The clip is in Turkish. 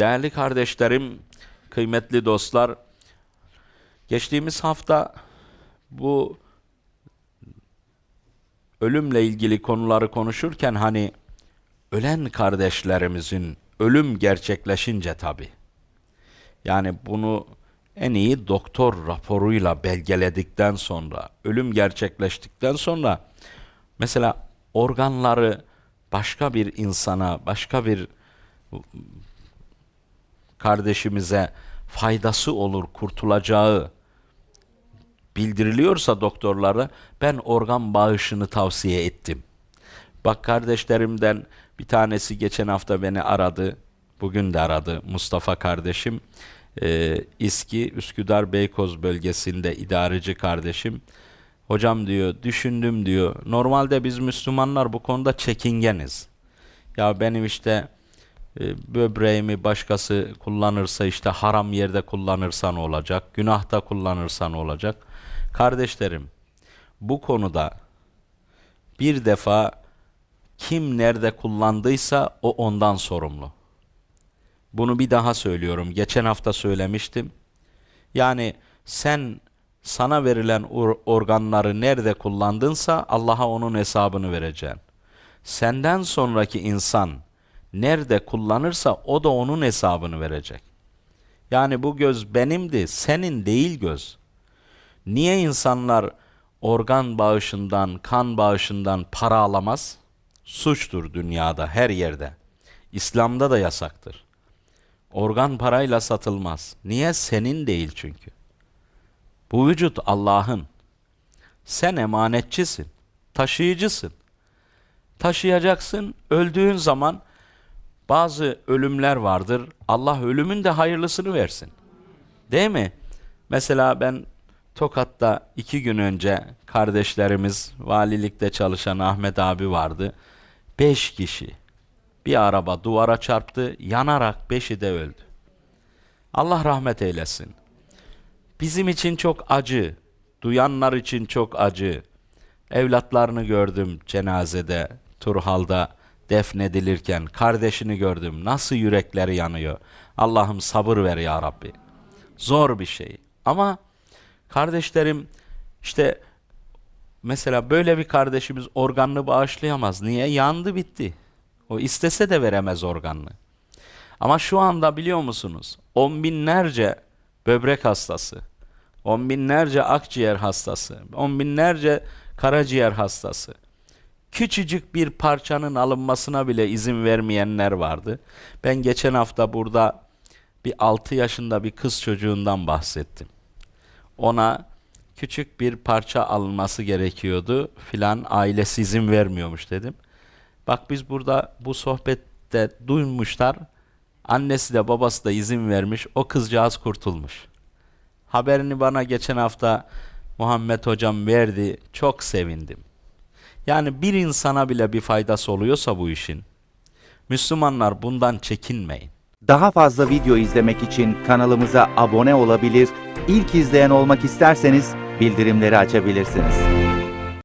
Değerli kardeşlerim, kıymetli dostlar, geçtiğimiz hafta bu ölümle ilgili konuları konuşurken hani ölen kardeşlerimizin ölüm gerçekleşince tabi. Yani bunu en iyi doktor raporuyla belgeledikten sonra, ölüm gerçekleştikten sonra mesela organları başka bir insana, başka bir kardeşimize faydası olur, kurtulacağı bildiriliyorsa doktorlara ben organ bağışını tavsiye ettim. Bak kardeşlerimden bir tanesi geçen hafta beni aradı. Bugün de aradı Mustafa kardeşim. Ee, İSKİ Üsküdar Beykoz bölgesinde idareci kardeşim. Hocam diyor düşündüm diyor. Normalde biz Müslümanlar bu konuda çekingeniz. Ya benim işte böbreğimi başkası kullanırsa işte haram yerde kullanırsan olacak, günahta kullanırsan olacak. Kardeşlerim, bu konuda bir defa kim nerede kullandıysa o ondan sorumlu. Bunu bir daha söylüyorum. Geçen hafta söylemiştim. Yani sen sana verilen or- organları nerede kullandınsa Allah'a onun hesabını vereceksin. Senden sonraki insan nerede kullanırsa o da onun hesabını verecek. Yani bu göz benimdi, senin değil göz. Niye insanlar organ bağışından, kan bağışından para alamaz? Suçtur dünyada, her yerde. İslam'da da yasaktır. Organ parayla satılmaz. Niye? Senin değil çünkü. Bu vücut Allah'ın. Sen emanetçisin, taşıyıcısın. Taşıyacaksın, öldüğün zaman bazı ölümler vardır. Allah ölümün de hayırlısını versin. Değil mi? Mesela ben Tokat'ta iki gün önce kardeşlerimiz, valilikte çalışan Ahmet abi vardı. Beş kişi. Bir araba duvara çarptı, yanarak beşi de öldü. Allah rahmet eylesin. Bizim için çok acı, duyanlar için çok acı. Evlatlarını gördüm cenazede, Turhal'da defnedilirken kardeşini gördüm. Nasıl yürekleri yanıyor. Allah'ım sabır ver ya Rabbi. Zor bir şey. Ama kardeşlerim işte mesela böyle bir kardeşimiz organını bağışlayamaz. Niye? Yandı bitti. O istese de veremez organını. Ama şu anda biliyor musunuz? On binlerce böbrek hastası, on binlerce akciğer hastası, on binlerce karaciğer hastası. Küçücük bir parçanın alınmasına bile izin vermeyenler vardı. Ben geçen hafta burada bir 6 yaşında bir kız çocuğundan bahsettim. Ona küçük bir parça alınması gerekiyordu filan ailesi izin vermiyormuş dedim. Bak biz burada bu sohbette duymuşlar. Annesi de babası da izin vermiş. O kızcağız kurtulmuş. Haberini bana geçen hafta Muhammed hocam verdi. Çok sevindim. Yani bir insana bile bir faydası oluyorsa bu işin. Müslümanlar bundan çekinmeyin. Daha fazla video izlemek için kanalımıza abone olabilir, ilk izleyen olmak isterseniz bildirimleri açabilirsiniz.